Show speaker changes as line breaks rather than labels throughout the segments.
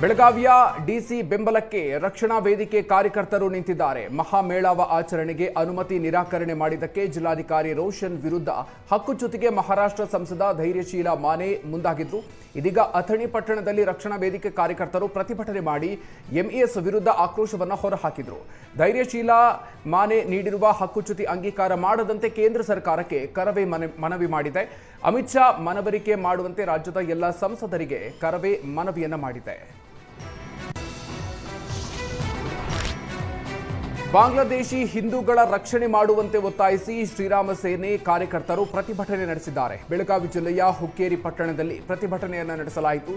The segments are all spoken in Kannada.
ಬೆಳಗಾವಿಯ ಡಿಸಿ ಬೆಂಬಲಕ್ಕೆ ರಕ್ಷಣಾ ವೇದಿಕೆ ಕಾರ್ಯಕರ್ತರು ನಿಂತಿದ್ದಾರೆ. ಮಹಾಮೇಳಾವ ಆಚರಣೆಗೆ ಅನುಮತಿ ನಿರಾಕರಣೆ ಮಾಡಿದ್ದಕ್ಕೆ ಜಿಲ್ಲಾಧಿಕಾರಿ ರೋಷನ್ ವಿರುದ್ಧ ಹಕ್ಕುಚ್ಯುತಿಗೆ ಮಹಾರಾಷ್ಟ್ರ ಸಂಸದ ಧೈರ್ಯಶೀಲ ಮಾನೆ ಮುಂದಾಗಿದ್ರು ಇದೀಗ ಅಥಣಿ ಪಟ್ಟಣದಲ್ಲಿ ರಕ್ಷಣಾ ವೇದಿಕೆ ಕಾರ್ಯಕರ್ತರು ಪ್ರತಿಭಟನೆ ಮಾಡಿ ಎಂಇಎಸ್ ವಿರುದ್ಧ ಆಕ್ರೋಶವನ್ನು ಹೊರಹಾಕಿದರು. ಧೈರ್ಯಶೀಲ ಮಾನೆ ನೀಡಿರುವ ಹಕ್ಕುಚ್ಯುತಿ ಅಂಗೀಕಾರ ಮಾಡದಂತೆ ಕೇಂದ್ರ ಸರ್ಕಾರಕ್ಕೆ ಕರವೇ ಮನ- ಮನವಿ ಮಾಡಿದೆ. ಅಮಿತ್ ಶಾ ಮನವರಿಕೆ ಮಾಡುವಂತೆ ರಾಜ್ಯದ ಎಲ್ಲ ಸಂಸದರಿಗೆ ಕರವೇ ಮನವಿಯನ್ನು ಮಾಡಿದೆ. ಬಾಂಗ್ಲಾದೇಶಿ ಹಿಂದೂಗಳ ರಕ್ಷಣೆ ಮಾಡುವಂತೆ ಒತ್ತಾಯಿಸಿ ಶ್ರೀರಾಮ ಸೇನೆ ಕಾರ್ಯಕರ್ತರು ಪ್ರತಿಭಟನೆ ನಡೆಸಿದ್ದಾರೆ. ಬೆಳಗಾವಿ ಜಿಲ್ಲೆಯ ಹುಕ್ಕೇರಿ ಪಟ್ಟಣದಲ್ಲಿ ಪ್ರತಿಭಟನೆಯನ್ನು ನಡೆಸಲಾಯಿತು.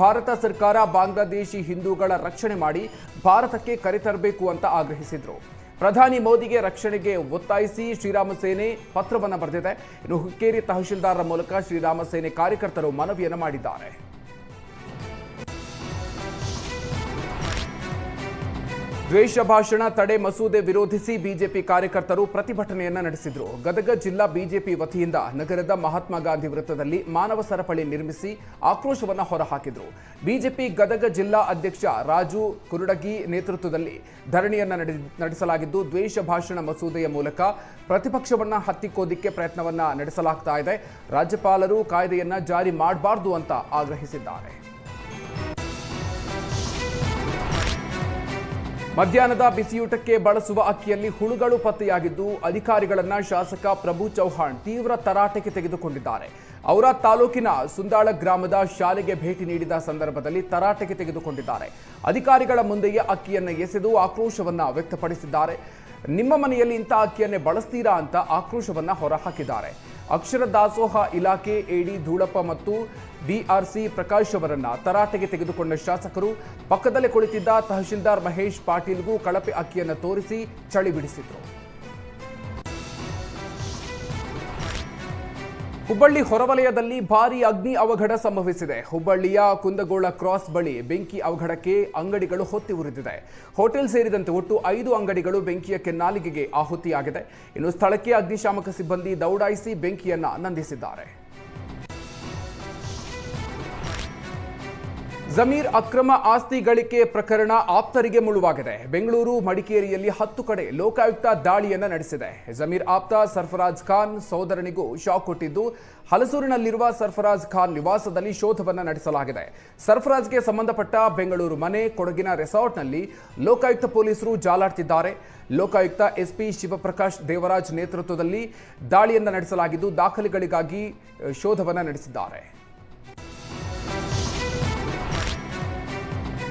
ಭಾರತ ಸರ್ಕಾರ ಬಾಂಗ್ಲಾದೇಶಿ ಹಿಂದೂಗಳ ರಕ್ಷಣೆ ಮಾಡಿ ಭಾರತಕ್ಕೆ ಕರೆತರಬೇಕು ಅಂತ ಆಗ್ರಹಿಸಿದರು. ಪ್ರಧಾನಿ ಮೋದಿಗೆ ರಕ್ಷಣೆಗೆ ಒತ್ತಾಯಿಸಿ ಶ್ರೀರಾಮ ಸೇನೆ ಪತ್ರವನ್ನು ಬರೆದಿದೆ. ಇನ್ನು ಹುಕ್ಕೇರಿ ತಹಶೀಲ್ದಾರರ ಮೂಲಕ ಶ್ರೀರಾಮ ಸೇನೆ ಕಾರ್ಯಕರ್ತರು ಮನವಿಯನ್ನು ಮಾಡಿದ್ದಾರೆ. ದ್ವೇಷ ಭಾಷಣ ತಡೆ ಮಸೂದೆ ವಿರೋಧಿಸಿ ಬಿಜೆಪಿ ಕಾರ್ಯಕರ್ತರು ಪ್ರತಿಭಟನೆಯನ್ನ ನಡೆಸಿದ್ರು. ಗದಗ ಜಿಲ್ಲಾ ಬಿಜೆಪಿ ವತಿಯಿಂದ ನಗರದ ಮಹಾತ್ಮ ಗಾಂಧಿ ವೃತ್ತದಲ್ಲಿ ಮಾನವ ಸರಪಳಿ ನಿರ್ಮಿಸಿ ಆಕ್ರೋಶವನ್ನ ಹೊರಹಾಕಿದರು. ಬಿಜೆಪಿ ಗದಗ ಜಿಲ್ಲಾ ಅಧ್ಯಕ್ಷ ರಾಜು ಕುರುಡಗಿ ನೇತೃತ್ವದಲ್ಲಿ ಧರಣಿಯನ್ನ ನಡೆ- ನಡೆಸಲಾಗಿದ್ದು, ದ್ವೇಷ ಭಾಷಣ ಮಸೂದೆಯ ಮೂಲಕ ಪ್ರತಿಪಕ್ಷವನ್ನ ಹತ್ತಿಕ್ಕೋದಿಕ್ಕೆ ಪ್ರಯತ್ನವನ್ನ ನಡೆಸಲಾಗ್ತಾ ಇದೆ. ರಾಜ್ಯಪಾಲರು ಕಾಯ್ದೆಯನ್ನ ಜಾರಿ ಮಾಡಬಾರ್ದು ಅಂತ ಆಗ್ರಹಿಸಿದ್ದಾರೆ. ಮಧ್ಯಾಹ್ನದ ಬಿಸಿಯೂಟಕ್ಕೆ ಬಳಸುವ ಅಕ್ಕಿಯಲ್ಲಿ ಹುಳುಗಳು ಪತ್ತೆಯಾಗಿದ್ದು, ಅಧಿಕಾರಿಗಳನ್ನ ಶಾಸಕ ಪ್ರಭು ಚೌಹಾಣ್ ತೀವ್ರ ತರಾಟೆಗೆ ತೆಗೆದುಕೊಂಡಿದ್ದಾರೆ. ಅವರ ತಾಲೂಕಿನ ಸುಂದಾಳ ಗ್ರಾಮದ ಶಾಲೆಗೆ ಭೇಟಿ ನೀಡಿದ ಸಂದರ್ಭದಲ್ಲಿ ತರಾಟೆಗೆ ತೆಗೆದುಕೊಂಡಿದ್ದಾರೆ. ಅಧಿಕಾರಿಗಳ ಮುಂದೆಯೇ ಅಕ್ಕಿಯನ್ನು ಎಸೆದು ಆಕ್ರೋಶವನ್ನ ವ್ಯಕ್ತಪಡಿಸಿದ್ದಾರೆ. ನಿಮ್ಮ ಮನೆಯಲ್ಲಿ ಇಂಥ ಅಕ್ಕಿಯನ್ನೇ ಬಳಸ್ತೀರಾ ಅಂತ ಆಕ್ರೋಶವನ್ನ ಹೊರಹಾಕಿದ್ದಾರೆ. ಅಕ್ಷರ ದಾಸೋಹ ಇಲಾಖೆ ಎಡಿ ಧೂಳಪ್ಪ ಮತ್ತು ಬಿಆರ್ಸಿ ಪ್ರಕಾಶ್ ಅವರನ್ನ ತರಾಟೆಗೆ ತೆಗೆದುಕೊಂಡ ಶಾಸಕರು ಪಕ್ಕದಲ್ಲೇ ಕುಳಿತಿದ್ದ ತಹಶೀಲ್ದಾರ್ ಮಹೇಶ್ ಪಾಟೀಲ್ಗೂ ಕಳಪೆ ಅಕ್ಕಿಯನ್ನು ತೋರಿಸಿ ಚಳಿ ಬಿಡಿಸಿದ್ರು. ಹುಬ್ಬಳ್ಳಿ ಹೊರವಲಯದಲ್ಲಿ ಭಾರೀ ಅಗ್ನಿ ಅವಘಡ ಸಂಭವಿಸಿದೆ. ಹುಬ್ಬಳ್ಳಿಯ ಕುಂದಗೋಳ ಕ್ರಾಸ್ ಬಳಿ ಬೆಂಕಿ ಅವಘಡಕ್ಕೆ ಅಂಗಡಿಗಳು ಹೊತ್ತಿ ಉರಿದಿದೆ. ಹೋಟೆಲ್ ಸೇರಿದಂತೆ ಒಟ್ಟು ಐದು ಅಂಗಡಿಗಳು ಬೆಂಕಿಯ ಕೆನ್ನಾಲಿಗೆಗೆ ಆಹುತಿಯಾಗಿದೆ. ಇನ್ನು ಸ್ಥಳಕ್ಕೆ ಅಗ್ನಿಶಾಮಕ ಸಿಬ್ಬಂದಿ ದೌಡಾಯಿಸಿ ಬೆಂಕಿಯನ್ನ ನಂದಿಸಿದ್ದಾರೆ. ಜಮೀರ್ ಅಕ್ರಮ ಆಸ್ತಿ ಗಳಿಕೆ ಪ್ರಕರಣ ಆಪ್ತರಿಗೆ ಮುಳುವಾಗಿದೆ. ಬೆಂಗಳೂರು, ಮಡಿಕೇರಿಯಲ್ಲಿ ಹತ್ತು ಕಡೆ ಲೋಕಾಯುಕ್ತ ದಾಳಿಯನ್ನ ನಡೆಸಿದೆ. ಜಮೀರ್ ಆಪ್ತ ಸರ್ಫರಾಜ್ ಖಾನ್ ಸೋದರನಿಗೂ ಶಾಕ್ ಕೊಟ್ಟಿದ್ದು ಹಲಸೂರಿನಲ್ಲಿರುವ ಸರ್ಫರಾಜ್ ಖಾನ್ ನಿವಾಸದಲ್ಲಿ ಶೋಧವನ್ನ ನಡೆಸಲಾಗಿದೆ. ಸರ್ಫರಾಜ್ಗೆ ಸಂಬಂಧಪಟ್ಟ ಬೆಂಗಳೂರು ಮನೆ ಕೊಡಗಿನ ರೆಸಾರ್ಟ್ನಲ್ಲಿ ಲೋಕಾಯುಕ್ತ ಪೊಲೀಸರು ಜಾಲಾಡ್ತಿದ್ದಾರೆ. ಲೋಕಾಯುಕ್ತ ಎಸ್ಪಿ ಶಿವಪ್ರಕಾಶ್ ದೇವರಾಜ್ ನೇತೃತ್ವದಲ್ಲಿ ದಾಳಿಯನ್ನ ನಡೆಸಲಾಗಿದ್ದು, ದಾಖಲೆಗಳಿಗಾಗಿ ಶೋಧವನ್ನ ನಡೆಸಿದ್ದಾರೆ.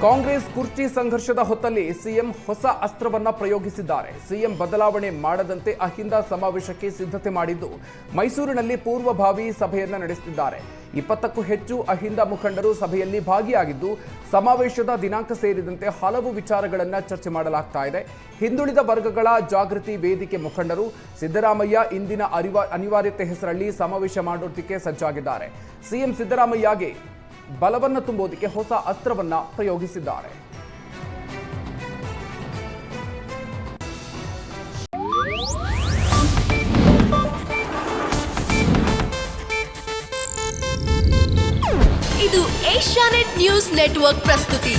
ಕಾಂಗ್ರೆಸ್ ಕುರ್ಚಿ ಸಂಘರ್ಷದ ಹೊತ್ತಲ್ಲಿ ಸಿಎಂ ಹೊಸ ಅಸ್ತ್ರವನ್ನ ಪ್ರಯೋಗಿಸಿದ್ದಾರೆ. ಸಿಎಂ ಬದಲಾವಣೆ ಮಾಡದಂತೆ ಅಹಿಂದ ಸಮಾವೇಶಕ್ಕೆ ಸಿದ್ಧತೆ ಮಾಡಿದ್ದು ಮೈಸೂರಿನಲ್ಲಿ ಪೂರ್ವಭಾವಿ ಸಭೆಯನ್ನ ನಡೆಸುತ್ತಿದ್ದಾರೆ ಇಪ್ಪತ್ತಕ್ಕೂ ಹೆಚ್ಚು ಅಹಿಂದ ಮುಖಂಡರು ಸಭೆಯಲ್ಲಿ ಭಾಗಿಯಾಗಿದ್ದು ಸಮಾವೇಶದ ದಿನಾಂಕ ಸೇರಿದಂತೆ ಹಲವು ವಿಚಾರಗಳನ್ನು ಚರ್ಚೆ ಮಾಡಲಾಗ್ತಾ ಇದೆ. ಹಿಂದುಳಿದ ವರ್ಗಗಳ ಜಾಗೃತಿ ವೇದಿಕೆ ಮುಖಂಡರು ಸಿದ್ದರಾಮಯ್ಯ ಇಂದಿನ ಅನಿವಾರ್ಯತೆ ಹೆಸರಲ್ಲಿ ಸಮಾವೇಶ ಮಾಡೋದಕ್ಕೆ ಸಜ್ಜಾಗಿದ್ದಾರೆ. ಸಿಎಂ ಸಿದ್ದರಾಮಯ್ಯಗೆ ಬಲವನ್ನು ತುಂಬೋದಕ್ಕೆ ಹೊಸ ಅಸ್ತ್ರವನ್ನ ಪ್ರಯೋಗಿಸಿದ್ದಾರೆ.
ಇದು ಏಷ್ಯಾನೆಟ್ ನ್ಯೂಸ್ ನೆಟ್ವರ್ಕ್ ಪ್ರಸ್ತುತಿ.